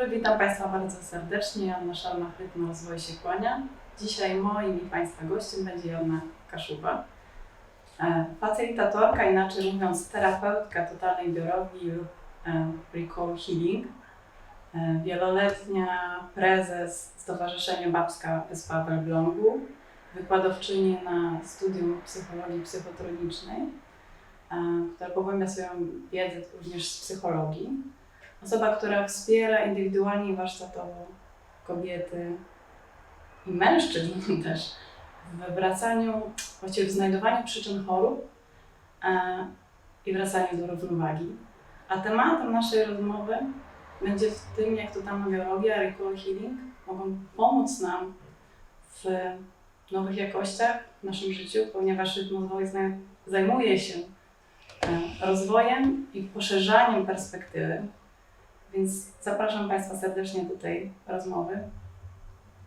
Dobry, witam Państwa bardzo serdecznie. Joanna Szalma, Rytm Rozwoju się kłania. Dzisiaj moim i Państwa gościem będzie Joanna Kaszuba. E, Facylitatorka, inaczej mówiąc terapeutka totalnej biologii lub e, Recall Healing. E, Wieloletnia prezes Stowarzyszenia Babska SP w Elblągu. Wykładowczyni na studium psychologii psychotronicznej, która pogłębia swoją wiedzę również z psychologii. Osoba, która wspiera indywidualnie i warsztatowo kobiety i mężczyzn też w wracaniu, właściwie w znajdowaniu przyczyn chorób e, i wracaniu do równowagi. A tematem naszej rozmowy będzie w tym, jak totalna biologia, recall healing mogą pomóc nam w nowych jakościach w naszym życiu, ponieważ rytm rozwoju zna- zajmuje się e, rozwojem i poszerzaniem perspektywy więc zapraszam Państwa serdecznie do tej rozmowy.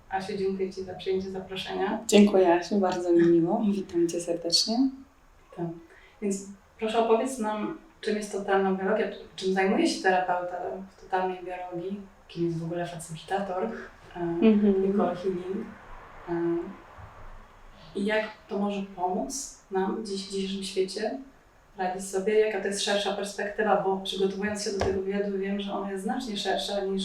Asiu, dziękuję Ci za przyjęcie zaproszenia. Dziękuję Asiu, bardzo mi miło. Witam Cię serdecznie. Tak. Więc proszę opowiedz nam, czym jest totalna biologia, czym zajmuje się terapeuta w totalnej biologii, kim jest w ogóle facylitator, Mhm. Nicole Healing i jak to może pomóc nam dziś w dzisiejszym świecie radzić sobie, jaka to jest szersza perspektywa, bo przygotowując się do tego wywiadu wiem, że ona jest znacznie szersza niż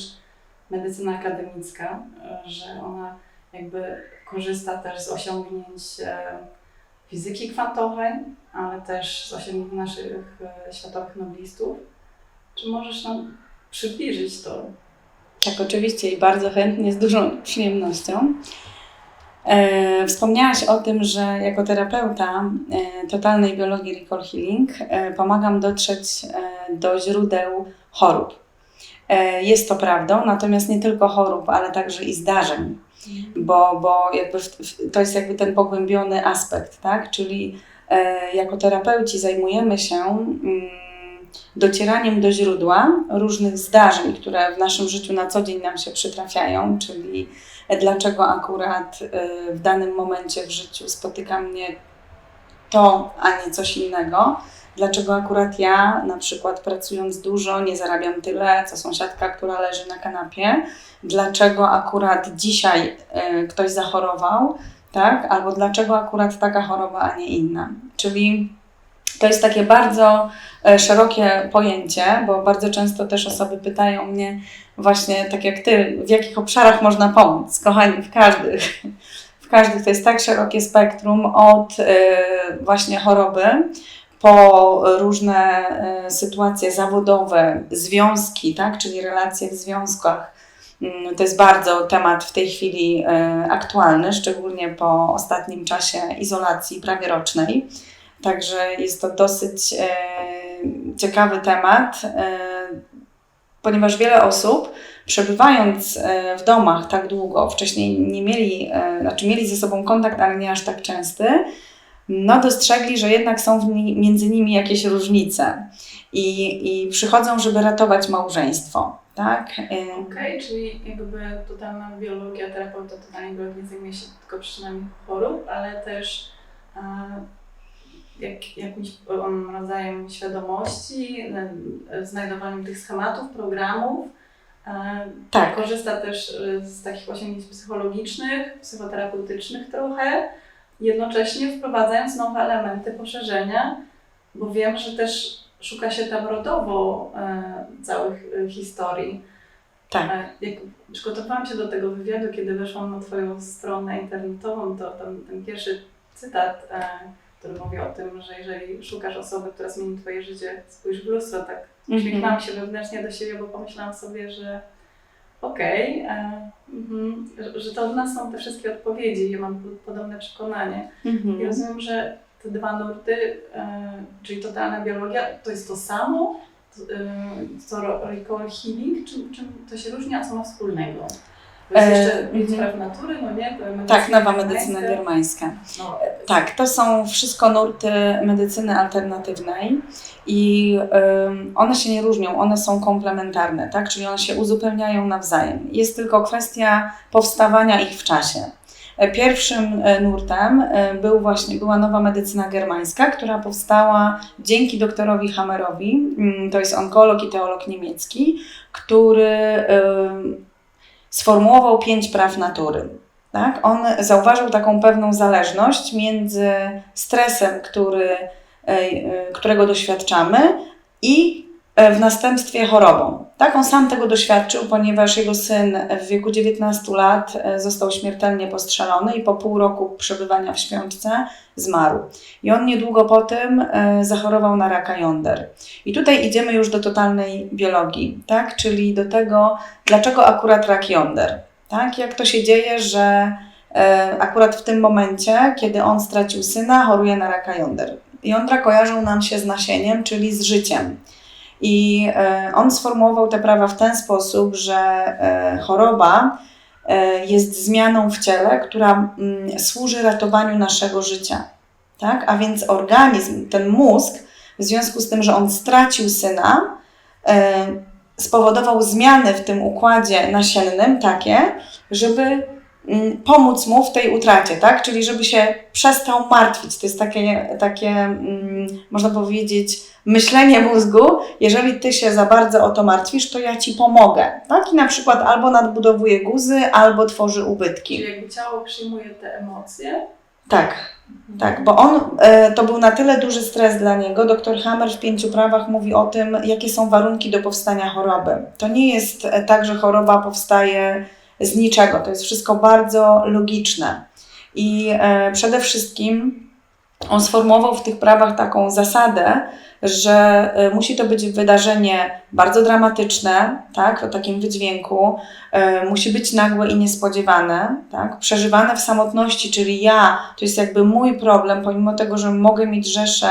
medycyna akademicka, że ona jakby korzysta też z osiągnięć e, fizyki kwantowej, ale też z osiągnięć naszych e, światowych noblistów. Czy możesz nam przybliżyć to? Tak, oczywiście i bardzo chętnie, z dużą przyjemnością. E, wspomniałaś o tym, że jako terapeuta e, totalnej biologii Recall Healing e, pomagam dotrzeć e, do źródeł chorób. E, jest to prawdą, natomiast nie tylko chorób, ale także i zdarzeń. bo, bo jakby w, w, to jest jakby ten pogłębiony aspekt, tak? Czyli e, jako terapeuci zajmujemy się mm, docieraniem do źródła różnych zdarzeń, które w naszym życiu na co dzień nam się przytrafiają, czyli dlaczego akurat e, w danym momencie w życiu spotyka mnie to, a nie coś innego. Dlaczego akurat ja, na przykład pracując dużo, nie zarabiam tyle, co sąsiadka, która leży na kanapie, dlaczego akurat dzisiaj e, ktoś zachorował, tak? Albo dlaczego akurat taka choroba, a nie inna. Czyli to jest takie bardzo e, szerokie pojęcie, bo bardzo często też osoby pytają mnie właśnie tak jak ty, w jakich obszarach można pomóc. Kochani, w każdych. W każdych to jest tak szerokie spektrum od e, właśnie choroby po różne e, sytuacje zawodowe, związki, tak? czyli relacje w związkach, Mm, To jest bardzo temat w tej chwili e, aktualny, szczególnie po ostatnim czasie izolacji prawie rocznej. Także jest to dosyć ciekawy temat, ponieważ wiele osób przebywając e, w domach tak długo, wcześniej nie mieli, e, znaczy mieli ze sobą kontakt, ale nie aż tak częsty, no dostrzegli, że jednak są między nimi jakieś różnice i, i przychodzą, żeby ratować małżeństwo. Tak? E, Okej, czyli jakby totalna biologia, terapeuta totalnej biologii nie zajmuje się tylko przyczynami chorób, ale też jak, jakimś rodzajem świadomości, znajdowaniem tych schematów, programów. E, Tak. Korzysta też e, z takich osiągnięć psychologicznych, psychoterapeutycznych trochę, jednocześnie wprowadzając nowe elementy poszerzenia, bo wiem, że też szuka się tam rodowo e, całych historii. Tak. Jak przygotowałam się do tego wywiadu, kiedy weszłam na Twoją stronę internetową, to ten, ten pierwszy cytat, który mówi o tym, że jeżeli szukasz osoby, która zmieni Twoje życie, spójrz w lustro, tak uśmiechnęłam się wewnętrznie do siebie, bo pomyślałam sobie, że okej, e, mhm, że, że to w nas są te wszystkie odpowiedzi, ja mam po- podobne przekonanie. I Mhm. rozumiem, że te dwa nurty, e, czyli totalna biologia, to jest to samo, to, e, co recall healing, czym, czym to się różni, a co ma wspólnego? To jest E, jeszcze mhm. spraw natury, no nie? Medycyna Tak, nowa medycyna germańska. No, Tak, to są wszystko nurty medycyny alternatywnej i ym, one się nie różnią, one są komplementarne, tak? Czyli one się uzupełniają nawzajem. Jest tylko kwestia powstawania ich w czasie. e, pierwszym e, nurtem e, był właśnie, była nowa medycyna germańska, która powstała dzięki doktorowi Hammerowi. Mm, To jest onkolog i teolog niemiecki, który em, sformułował pięć praw natury. Tak? On zauważył taką pewną zależność między stresem, który, e, e, którego doświadczamy, i w następstwie chorobą. Tak, on sam tego doświadczył, ponieważ jego syn w wieku 19 lat e, został śmiertelnie postrzelony i po pół roku przebywania w śpiączce zmarł. I on niedługo po tym e, zachorował na raka jąder. I tutaj idziemy już do totalnej biologii, tak? czyli do tego, dlaczego akurat rak jąder. Tak? Jak to się dzieje, że e, akurat w tym momencie, kiedy on stracił syna, choruje na raka jąder. Jądra kojarzą nam się z nasieniem, czyli z życiem. I e, on sformułował te prawa w ten sposób, że e, choroba e, jest zmianą w ciele, która mm, służy ratowaniu naszego życia. Tak? A więc organizm, ten mózg, w związku z tym, że on stracił syna, spowodował zmiany w tym układzie nasiennym takie, żeby pomóc mu w tej utracie, tak? Czyli żeby się przestał martwić. To jest takie, takie mm, można powiedzieć, myślenie mózgu, jeżeli ty się za bardzo o to martwisz, to ja ci pomogę. Tak? I na przykład albo nadbudowuje guzy, albo tworzy ubytki. Czyli jakby ciało przyjmuje te emocje. Tak, tak, bo on, e, to był na tyle duży stres dla niego. Dr Hammer w pięciu prawach mówi o tym, jakie są warunki do powstania choroby. To nie jest e, tak, że choroba powstaje z niczego. To jest wszystko bardzo logiczne. I e, przede wszystkim on sformułował w tych prawach taką zasadę, że e, musi to być wydarzenie bardzo dramatyczne, tak, o takim wydźwięku, e, musi być nagłe i niespodziewane, tak, przeżywane w samotności, czyli ja, to jest jakby mój problem, pomimo tego, że mogę mieć rzeszę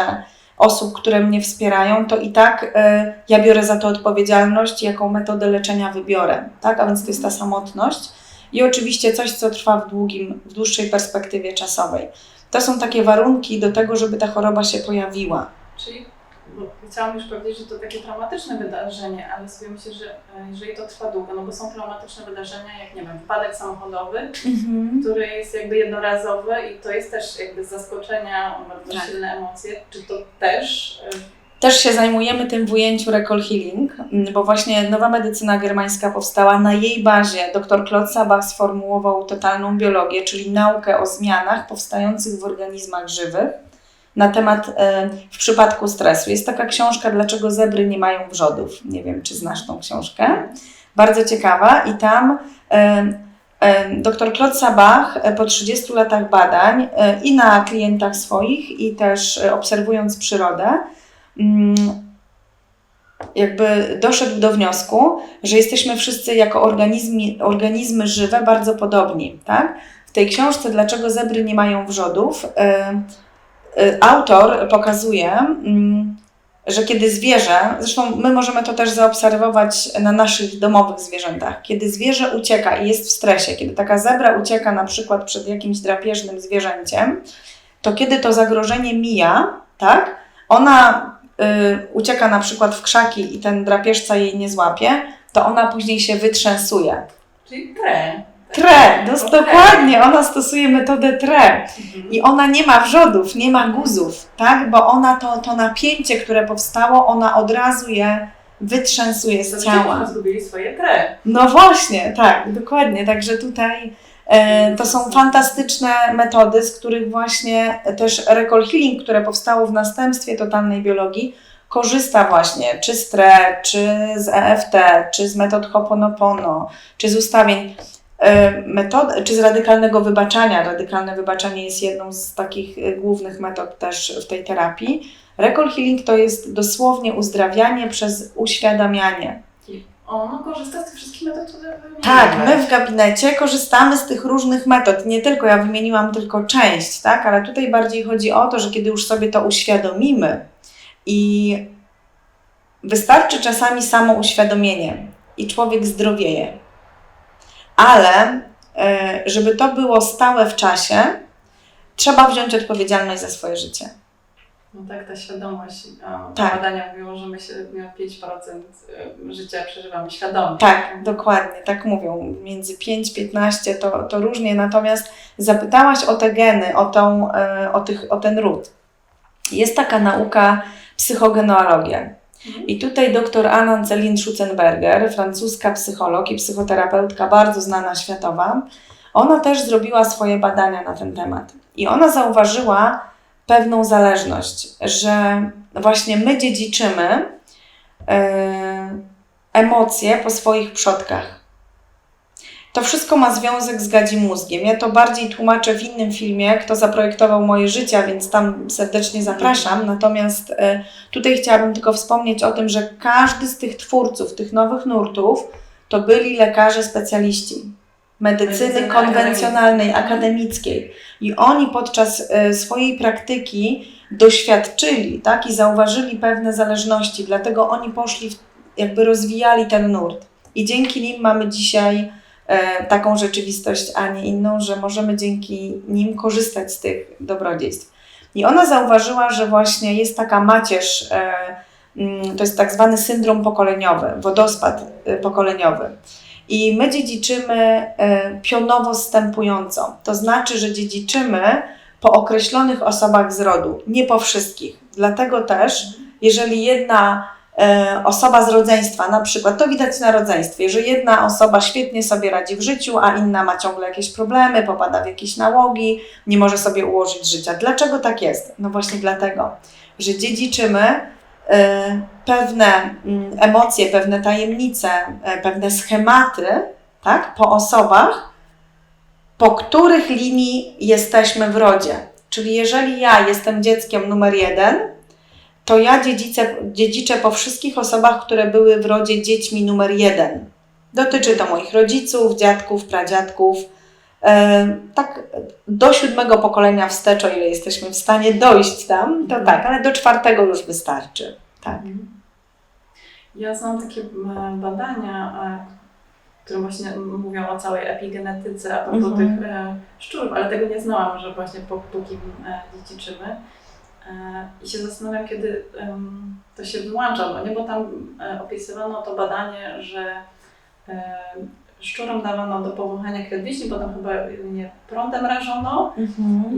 osób, które mnie wspierają, to i tak e, ja biorę za to odpowiedzialność, jaką metodę leczenia wybiorę, tak, a więc to jest ta samotność i oczywiście coś, co trwa w długim, w dłuższej perspektywie czasowej. To są takie warunki do tego, żeby ta choroba się pojawiła. Czyli chciałam już powiedzieć, że to takie traumatyczne wydarzenie, ale sobie myślę, że e, jeżeli to trwa długo, no bo są traumatyczne wydarzenia, jak nie wiem, wypadek samochodowy, który jest jakby jednorazowy i to jest też jakby z zaskoczenia bardzo Tak. silne emocje. Czy to też e, Też się zajmujemy tym w ujęciu Recall Healing, bo właśnie nowa medycyna germańska powstała. Na jej bazie dr Claude Sabach sformułował totalną biologię, czyli naukę o zmianach powstających w organizmach żywych na temat, e, w przypadku stresu. Jest taka książka, Dlaczego zebry nie mają wrzodów. Nie wiem, czy znasz tą książkę. Bardzo ciekawa i tam e, e, dr Claude Sabach po 30 latach badań i na klientach swoich i też obserwując przyrodę, mm, jakby doszedł do wniosku, że jesteśmy wszyscy jako organizmy, organizmy żywe bardzo podobni. Tak? W tej książce Dlaczego zebry nie mają wrzodów autor pokazuje, mm, że kiedy zwierzę, zresztą my możemy to też zaobserwować na naszych domowych zwierzętach, kiedy zwierzę ucieka i jest w stresie, kiedy taka zebra ucieka na przykład przed jakimś drapieżnym zwierzęciem, to kiedy to zagrożenie mija, tak, ona y, ucieka na przykład w krzaki i ten drapieżca jej nie złapie, to ona później się wytrzęsuje. czyli tre? Tre, no, dokładnie, ona stosuje metodę tre. Mhm. I ona nie ma wrzodów, nie ma guzów, tak? Bo ona to, to napięcie, które powstało, ona od razu je wytrzęsuje z Zobaczymy, ciała. zgubili swoje tre. No właśnie, tak, dokładnie. Także tutaj e, to są fantastyczne metody, z których właśnie też Recall Healing, które powstało w następstwie totalnej biologii, korzysta właśnie czy z TRE, czy z EFT, czy z metod Hoponopono, czy z ustawień. E, Metod, czy z radykalnego wybaczania. Radykalne wybaczanie jest jedną z takich e, głównych metod też w tej terapii. Recall Healing to jest dosłownie uzdrawianie przez uświadamianie. On korzysta z tych wszystkich metod, które wymieniłeś. Tak, my w gabinecie korzystamy z tych różnych metod. Nie tylko, ja wymieniłam tylko część, tak? Ale tutaj bardziej chodzi o to, że kiedy już sobie to uświadomimy i wystarczy czasami samo uświadomienie i człowiek zdrowieje. Ale e, żeby to było stałe w czasie, trzeba wziąć odpowiedzialność za swoje życie. No tak, ta świadomość. O, Tak. Badania mówią, że my średnio 5% y, życia przeżywamy świadomie. Tak, dokładnie, tak mówią. Między 5-15 to, to różnie, natomiast zapytałaś o te geny, o, tą, e, o, tych, o ten ród. Jest taka nauka psychogenealogia. I tutaj dr Anna Celine Schutzenberger, francuska psycholog i psychoterapeutka bardzo znana światowa, ona też zrobiła swoje badania na ten temat. I ona zauważyła pewną zależność, że właśnie my dziedziczymy e, emocje po swoich przodkach. To wszystko ma związek z gadzim mózgiem. Ja to bardziej tłumaczę w innym filmie, kto zaprojektował moje życie, więc tam serdecznie zapraszam. Natomiast e, tutaj chciałabym tylko wspomnieć o tym, że każdy z tych twórców, tych nowych nurtów, to byli lekarze specjaliści medycyny konwencjonalnej, akademickiej. I oni podczas e, swojej praktyki doświadczyli tak, i zauważyli pewne zależności, dlatego oni poszli, jakby rozwijali ten nurt. I dzięki nim mamy dzisiaj taką rzeczywistość, a nie inną, że możemy dzięki nim korzystać z tych dobrodziejstw. I ona zauważyła, że właśnie jest taka macierz, e, mm, to jest tak zwany syndrom pokoleniowy, wodospad e, pokoleniowy. I my dziedziczymy e, pionowo stępująco. To znaczy, że dziedziczymy po określonych osobach z rodu, nie po wszystkich. Dlatego też, jeżeli jedna e, osoba z rodzeństwa, na przykład, to widać na rodzeństwie, że jedna osoba świetnie sobie radzi w życiu, a inna ma ciągle jakieś problemy, popada w jakieś nałogi, nie może sobie ułożyć życia. Dlaczego tak jest? No właśnie dlatego, że dziedziczymy e, pewne mm, emocje, pewne tajemnice, e, pewne schematy tak, po osobach, po których linii jesteśmy w rodzie. Czyli jeżeli ja jestem dzieckiem numer jeden, to ja dziedziczę, dziedziczę po wszystkich osobach, które były w rodzie dziećmi numer jeden. Dotyczy to moich rodziców, dziadków, pradziadków. E, tak do siódmego pokolenia wstecz, o ile jesteśmy w stanie dojść tam, to tak, ale do czwartego już wystarczy. Tak. Mhm. Ja znam takie badania, e, które właśnie mówią o całej epigenetyce a propos Mhm. tych e, szczurów, ale tego nie znałam, że właśnie po, po kim dziedziczymy. E, I się zastanawiam, kiedy to się wyłącza, no nie? bo tam e, opisywano to badanie, że e, szczurom dawano do powąchania kwiat wiśni, potem chyba nie prądem rażono,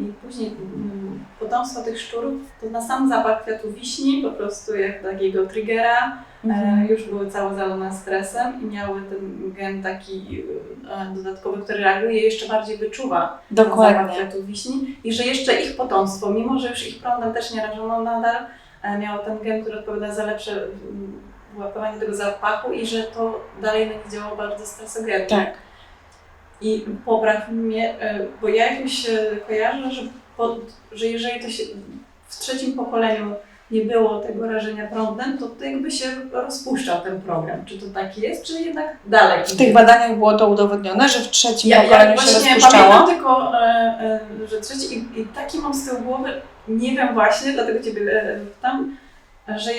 i później mm, potomstwo tych szczurów, to na sam zapach kwiatu wiśni, po prostu jak takiego triggera, Mhm. e, już były całe zalone stresem i miały ten gen taki e, dodatkowy, który reaguje jeszcze bardziej wyczuwa zapach Dokładnie. kwiatu wiśni i że jeszcze ich potomstwo, mimo że już ich prądem też nie rażono, nadal e, miało ten gen, który odpowiada za lepsze mm, wyłapywanie tego zapachu i że to dalej na działało bardzo stresogennie. Tak. I popraw mnie, e, bo ja jakoś e, kojarzę, że, po, że jeżeli to się w trzecim pokoleniu nie było tego rażenia prądem, to, to jakby się rozpuszczał ten program. Czy to tak jest, czy jednak dalej? W tych badaniach było to udowodnione, że w trzecim ja, pokoleniu ja się właśnie rozpuszczało. pamiętam tylko, e, e, że trzeci i, i taki mam z tyłu głowy, nie wiem właśnie, dlatego Ciebie e, pytam, że,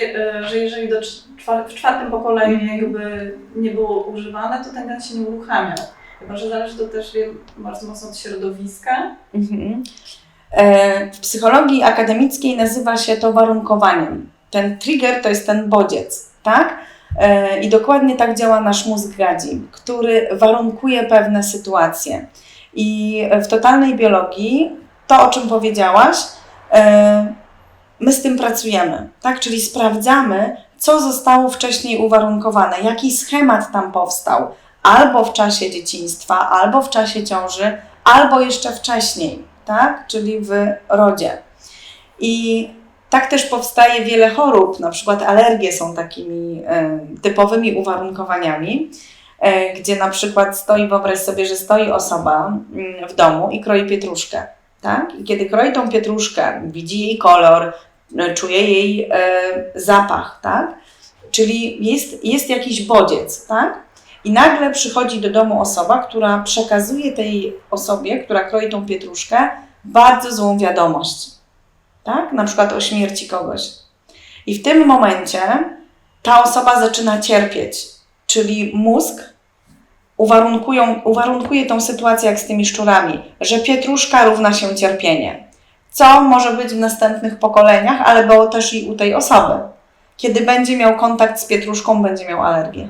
że jeżeli do czwar- w czwartym pokoleniu Mhm. jakby nie było używane, to ten gen się nie uruchamiał. Chyba, że zależy to też bardzo mocno od środowiska. Mhm. E, W psychologii akademickiej nazywa się to warunkowaniem. Ten trigger to jest ten bodziec, tak? E, I dokładnie tak działa nasz mózg gadzi, który warunkuje pewne sytuacje. I w totalnej biologii, to o czym powiedziałaś, e, my z tym pracujemy, tak? Czyli sprawdzamy, co zostało wcześniej uwarunkowane, jaki schemat tam powstał, albo w czasie dzieciństwa, albo w czasie ciąży, albo jeszcze wcześniej, tak? Czyli w rodzie. I tak też powstaje wiele chorób, na przykład alergie są takimi e, typowymi uwarunkowaniami, e, gdzie na przykład stoi, wyobraź sobie, że stoi osoba mm, w domu i kroi pietruszkę, tak? I kiedy kroi tą pietruszkę, widzi jej kolor, e, czuje jej zapach, tak? Czyli jest, jest jakiś bodziec, tak? I nagle przychodzi do domu osoba, która przekazuje tej osobie, która kroi tą pietruszkę, bardzo złą wiadomość. Tak? Na przykład o śmierci kogoś. I w tym momencie ta osoba zaczyna cierpieć, czyli mózg uwarunkują, uwarunkuje tą sytuację jak z tymi szczurami, że pietruszka równa się cierpienie. co może być w następnych pokoleniach, ale było też i u tej osoby. Kiedy będzie miał kontakt z pietruszką, będzie miał alergię.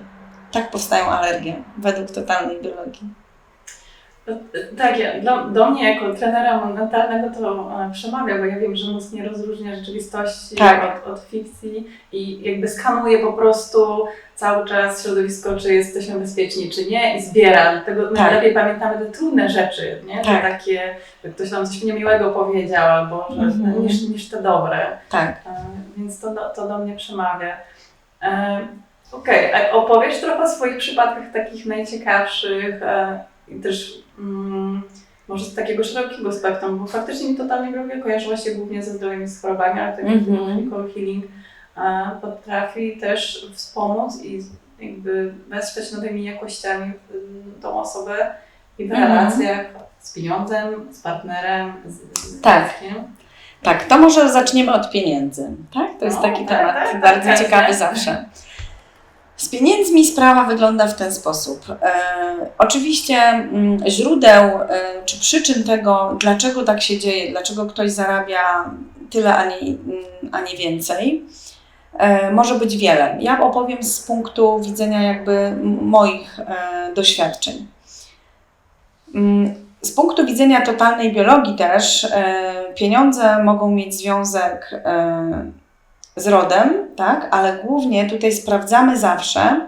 Tak powstają alergie według totalnej biologii. Tak, ja, do, do mnie jako trenera mentalnego to e, przemawia, bo ja wiem, że mózg nie rozróżnia rzeczywistości Tak. od, od fikcji i jakby skanuje po prostu cały czas środowisko, czy jesteśmy bezpieczni, czy nie i zbiera. Dlatego Tak. najlepiej pamiętamy te trudne rzeczy, nie? Tak. takie, że ktoś nam coś niemiłego powiedział, albo że, Mhm. niż, niż te dobre. Tak. E, Więc to, to do mnie przemawia. E, Okej, a opowiesz trochę o swoich przypadkach takich najciekawszych e, i też mm, może z takiego szerokiego spektrum, bo faktycznie mi totalnie biologia kojarzyła się głównie ze zdrowiem i z chorobami, ale tak jak Mhm. Nicole Healing e, potrafi też wspomóc i jakby wesprzeć nowymi jakościami tą osobę i w Mhm. relacjach z pieniądzem, z partnerem, z, z Tak. dzieckiem. Tak, to może zaczniemy od pieniędzy. Tak? To jest No, taki tak, temat tak, bardzo tak, ciekawy tak. zawsze. Z pieniędzmi sprawa wygląda w ten sposób. E, oczywiście mm, źródeł e, czy przyczyn tego, dlaczego tak się dzieje, dlaczego ktoś zarabia tyle, a nie, mm, a nie więcej, e, może być wiele. Ja opowiem z punktu widzenia jakby moich doświadczeń. Mm, Z punktu widzenia totalnej biologii też pieniądze mogą mieć związek z rodem, tak? ale głównie tutaj sprawdzamy zawsze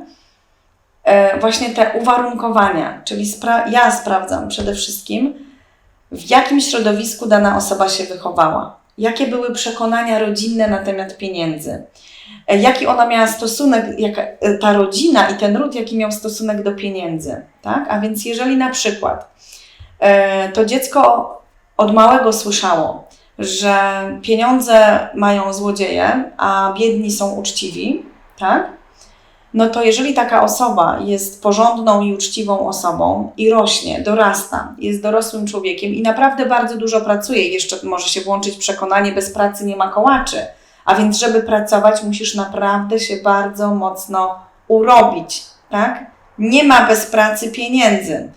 e, właśnie te uwarunkowania, czyli spra- ja sprawdzam przede wszystkim, w jakim środowisku dana osoba się wychowała, jakie były przekonania rodzinne na temat pieniędzy, e, jaki ona miała stosunek, e, ta rodzina i ten ród, jaki miał stosunek do pieniędzy. Tak? A więc jeżeli na przykład e, to dziecko od małego słyszało, że pieniądze mają złodzieje, a biedni są uczciwi, tak? No to jeżeli taka osoba jest porządną i uczciwą osobą i rośnie, dorasta, jest dorosłym człowiekiem i naprawdę bardzo dużo pracuje, jeszcze może się włączyć przekonanie, bez pracy nie ma kołaczy, a więc żeby pracować, musisz naprawdę się bardzo mocno urobić, tak? Nie ma bez pracy pieniędzy.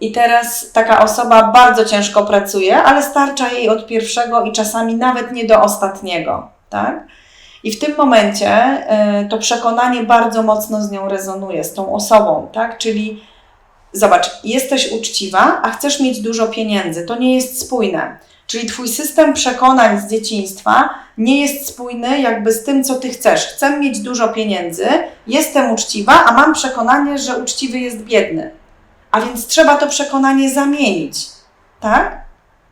I teraz taka osoba bardzo ciężko pracuje, ale starcza jej od pierwszego i czasami nawet nie do ostatniego, tak? I w tym momencie y, to przekonanie bardzo mocno z nią rezonuje, z tą osobą, tak? Czyli zobacz, jesteś uczciwa, a chcesz mieć dużo pieniędzy. To nie jest spójne. Czyli twój system przekonań z dzieciństwa nie jest spójny jakby z tym, co ty chcesz. Chcę mieć dużo pieniędzy, jestem uczciwa, a mam przekonanie, że uczciwy jest biedny. A więc trzeba to przekonanie zamienić, tak?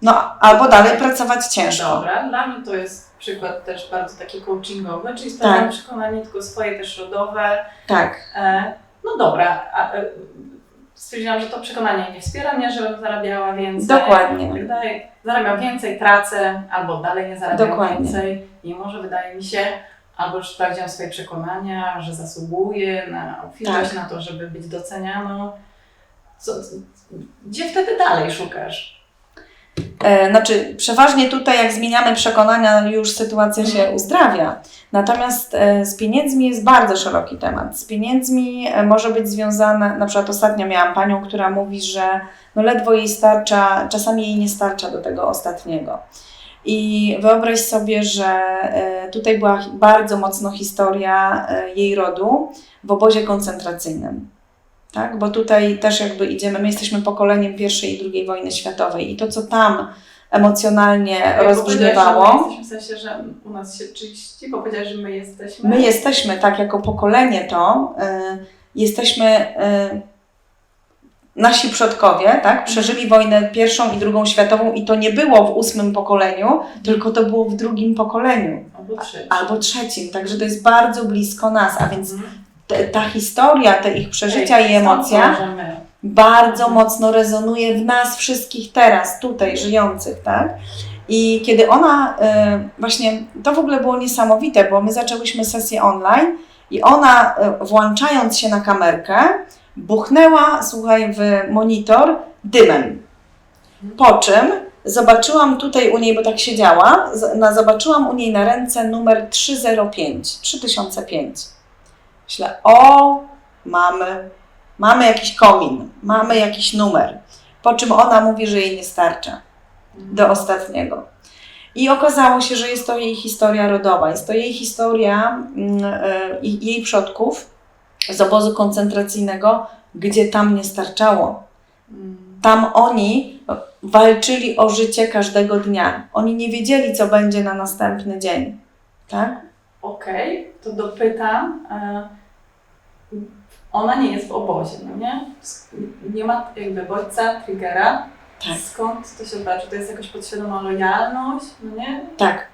No, albo dalej pracować ciężko. Dobra, dla mnie to jest przykład też bardzo taki coachingowy, czyli sprawdzam Tak. przekonanie tylko swoje też rodowe. Tak, E, no dobra, a, e, stwierdziłam, że to przekonanie nie wspiera mnie, żebym zarabiała więcej. Dokładnie. Tak dalej. Zarabiam więcej, tracę, albo dalej nie zarabiam Dokładnie. więcej. I może wydaje mi się, albo już sprawdziłam swoje przekonania, że zasługuję na obfitość, Tak. na to, żeby być docenianą. Co, gdzie wtedy dalej szukasz? E, Znaczy, przeważnie tutaj, jak zmieniamy przekonania, już sytuacja się Mhm. uzdrawia. Natomiast e, z pieniędzmi jest bardzo szeroki temat. Z pieniędzmi e, może być związane, na przykład ostatnio miałam panią, która mówi, że no ledwo jej starcza, czasami jej nie starcza do tego ostatniego. I wyobraź sobie, że tutaj była bardzo mocno historia jej rodu w obozie koncentracyjnym. Tak? Bo tutaj też jakby idziemy, my jesteśmy pokoleniem I i II wojny światowej i to, co tam emocjonalnie Jak rozbrzmiewało, w sensie, że u nas się, czyli ci powiedziałeś, że my jesteśmy. my jesteśmy tak jako pokolenie to, y, jesteśmy y, nasi przodkowie, tak, przeżyli wojnę pierwszą i drugą światową i to nie było w ósmym pokoleniu, tylko to było w drugim pokoleniu Albo trzeci. albo trzecim, także to jest bardzo blisko nas, a więc Mhm. Te, ta historia, te ich przeżycia i emocja bardzo mocno rezonuje w nas wszystkich teraz, tutaj żyjących, tak? I kiedy ona, y, właśnie to w ogóle było niesamowite, bo my zaczęłyśmy sesję online i ona, y, włączając się na kamerkę, buchnęła, słuchaj, w monitor dymem. Po czym zobaczyłam tutaj u niej, bo tak siedziała, na, zobaczyłam u niej na ręce numer 305, 3005. Myślę, o, mamy, mamy jakiś komin, mamy jakiś numer. Po czym ona mówi, że jej nie starcza do ostatniego. I okazało się, że jest to jej historia rodowa. Jest to jej historia mm, e, jej przodków z obozu koncentracyjnego, gdzie tam nie starczało. Mm. Tam oni walczyli o życie każdego dnia. Oni nie wiedzieli, co będzie na następny dzień. Tak? Okej, to dopytam. Ona nie jest w obozie, no nie? Nie ma jakby bodźca, triggera. Tak. Skąd to się bierze? To jest jakaś podświadoma lojalność, no nie? Tak.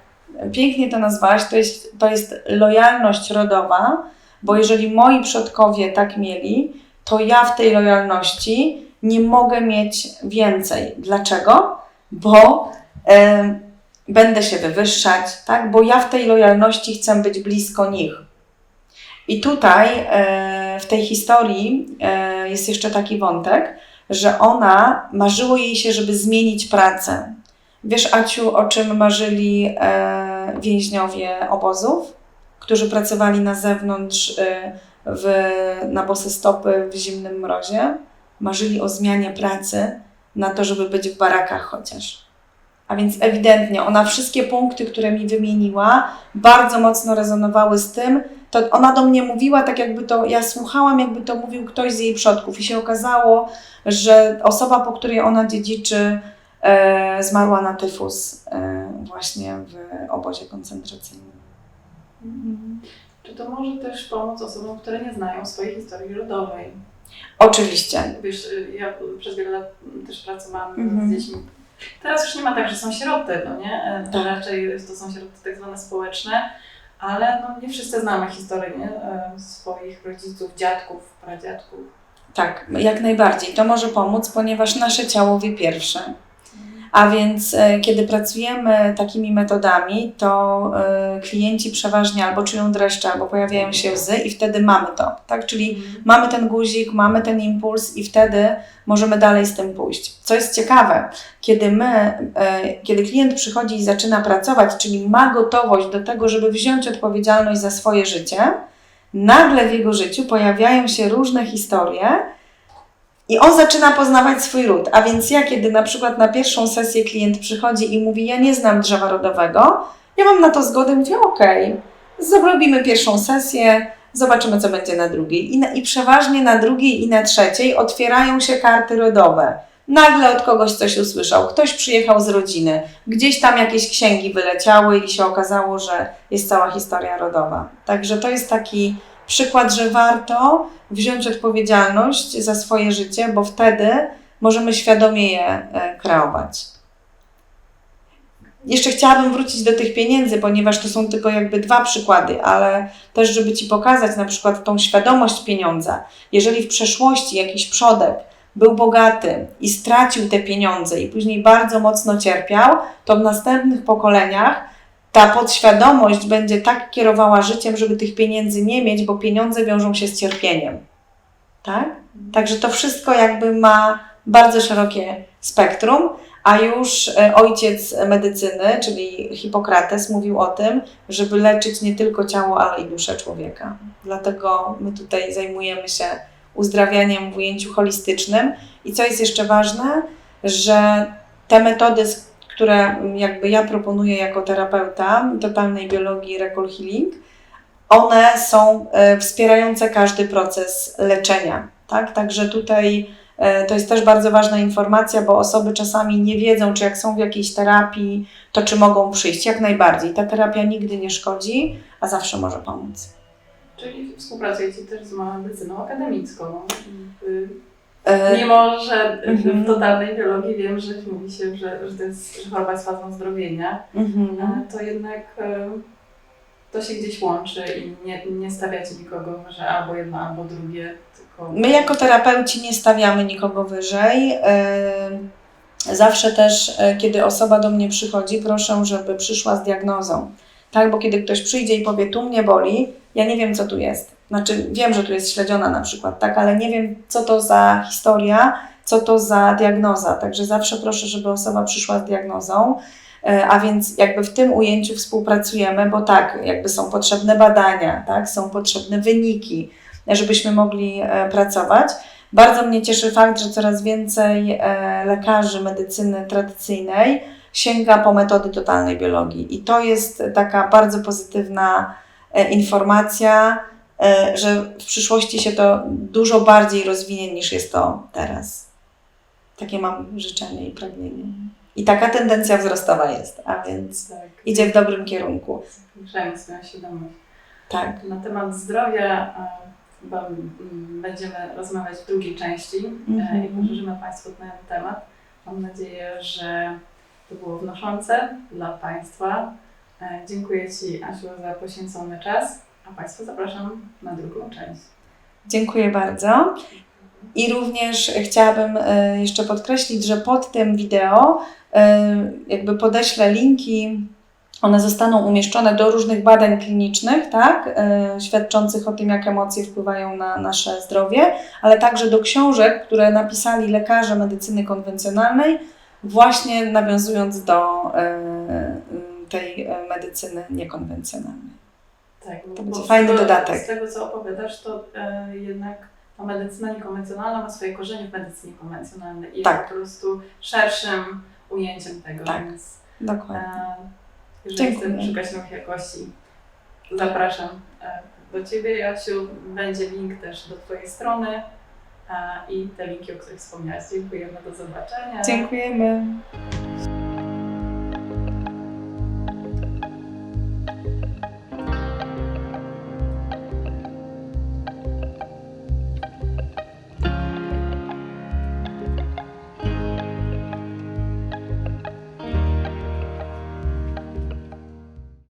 Pięknie to nazwałaś. To jest, to jest lojalność rodowa, bo jeżeli moi przodkowie tak mieli, to ja w tej lojalności nie mogę mieć więcej. Dlaczego? Bo będę się wywyższać, tak? Bo ja w tej lojalności chcę być blisko nich. I tutaj e, w tej historii e, jest jeszcze taki wątek, że ona marzyło jej się, żeby zmienić pracę. Wiesz, Aciu, o czym marzyli e, więźniowie obozów, którzy pracowali na zewnątrz w, na bose stopy w zimnym mrozie? Marzyli o zmianie pracy na to, żeby być w barakach chociaż. A więc ewidentnie ona wszystkie punkty, które mi wymieniła, bardzo mocno rezonowały z tym. To ona do mnie mówiła tak, jakby to ja słuchałam, jakby to mówił ktoś z jej przodków, i się okazało, że osoba, po której ona dziedziczy, e, zmarła na tyfus e, właśnie w obozie koncentracyjnym. Czy to może też pomóc osobom, które nie znają swojej historii rodowej? Oczywiście. Wiesz, y, ja przez wiele lat też pracowałam Mhm. z dziećmi. Teraz już nie ma tak, że są sieroty, no nie? E, To Tak. raczej to są sieroty tak zwane społeczne, ale no nie wszyscy znamy historię nie? E, swoich rodziców, dziadków, pradziadków. Tak, jak najbardziej. To może pomóc, ponieważ nasze ciało wie pierwsze. A więc e, kiedy pracujemy takimi metodami, to e, klienci przeważnie albo czują dreszcze, albo pojawiają się łzy i wtedy mamy to, tak? Czyli mamy ten guzik, mamy ten impuls i wtedy możemy dalej z tym pójść. Co jest ciekawe, kiedy my, e, kiedy klient przychodzi i zaczyna pracować, czyli ma gotowość do tego, żeby wziąć odpowiedzialność za swoje życie, nagle w jego życiu pojawiają się różne historie i on zaczyna poznawać swój ród. A więc ja, kiedy na przykład na pierwszą sesję klient przychodzi i mówi, ja nie znam drzewa rodowego, ja mam na to zgodę, mówię, okej, zrobimy pierwszą sesję, zobaczymy, co będzie na drugiej. I, na, I przeważnie na drugiej i na trzeciej otwierają się karty rodowe. Nagle od kogoś coś usłyszał, ktoś przyjechał z rodziny, gdzieś tam jakieś księgi wyleciały i się okazało, że jest cała historia rodowa. Także to jest taki przykład, że warto wziąć odpowiedzialność za swoje życie, bo wtedy możemy świadomie je e, kreować. Jeszcze chciałabym wrócić do tych pieniędzy, ponieważ to są tylko jakby dwa przykłady, ale też, żeby Ci pokazać na przykład tą świadomość pieniądza. Jeżeli w przeszłości jakiś przodek był bogaty i stracił te pieniądze i później bardzo mocno cierpiał, to w następnych pokoleniach ta podświadomość będzie tak kierowała życiem, żeby tych pieniędzy nie mieć, bo pieniądze wiążą się z cierpieniem. Tak? Także to wszystko jakby ma bardzo szerokie spektrum, a już e, ojciec medycyny, czyli Hipokrates, mówił o tym, żeby leczyć nie tylko ciało, ale i duszę człowieka. Dlatego my tutaj zajmujemy się uzdrawianiem w ujęciu holistycznym. I co jest jeszcze ważne, że te metody, które jakby ja proponuję jako terapeuta totalnej biologii Recall Healing, one są e, wspierające każdy proces leczenia. Tak? Także tutaj e, to jest też bardzo ważna informacja, bo osoby czasami nie wiedzą, czy jak są w jakiejś terapii, to czy mogą przyjść. Jak najbardziej. Ta terapia nigdy nie szkodzi, a zawsze może pomóc. Czyli współpracujecie też z medycyną akademicką. Y, E, Mimo, że Mhm. w totalnej biologii wiem, że mówi się, że, że to jest że choroba jest fazą zdrowienia, mhm. e, to jednak e, to się gdzieś łączy i nie, nie stawiacie nikogo, że albo jedno, albo drugie, tylko... My jako terapeuci nie stawiamy nikogo wyżej. Zawsze też, kiedy osoba do mnie przychodzi, proszę, żeby przyszła z diagnozą. Tak, bo kiedy ktoś przyjdzie i powie, tu mnie boli, ja nie wiem, co tu jest. Znaczy, wiem, że tu jest śledziona na przykład, tak, ale nie wiem, co to za historia, co to za diagnoza. Także zawsze proszę, żeby osoba przyszła z diagnozą. E, A więc jakby w tym ujęciu współpracujemy, bo tak, jakby są potrzebne badania, tak, są potrzebne wyniki, żebyśmy mogli e, pracować. Bardzo mnie cieszy fakt, że coraz więcej e, lekarzy medycyny tradycyjnej sięga po metody totalnej biologii. I to jest taka bardzo pozytywna informacja, że w przyszłości się to dużo bardziej rozwinie niż jest to teraz. Takie mam życzenie i pragnienie. I taka tendencja wzrostowa jest, a więc Tak. idzie w dobrym kierunku. Zwiększamy swoją świadomość. Tak. Na temat zdrowia e, chyba będziemy rozmawiać w drugiej części e, Mhm. i poszerzymy Państwu ten temat. Mam nadzieję, że to było wnoszące dla Państwa. E, Dziękuję Ci, Asiu, za poświęcony czas, a Państwa zapraszam na drugą część. Dziękuję bardzo. I również chciałabym e, jeszcze podkreślić, że pod tym wideo e, jakby podeślę linki. One zostaną umieszczone do różnych badań klinicznych, tak, e, świadczących o tym, jak emocje wpływają na nasze zdrowie, ale także do książek, które napisali lekarze medycyny konwencjonalnej, właśnie nawiązując do tej medycyny niekonwencjonalnej. Tak, To bo będzie fajny tego- dodatek. Z tego, co opowiadasz, to e, jednak ta medycyna niekonwencjonalna ma swoje korzenie w medycynie konwencjonalnej i Tak. jest po prostu szerszym ujęciem tego, Tak. więc Dokładnie. e, jeżeli Dziękuję. chcesz szukać nowych jakości, zapraszam e, do Ciebie, Jasiu. Będzie link też do Twojej strony e, i te linki, o których wspomniałaś. Dziękujemy, do zobaczenia. Dziękujemy.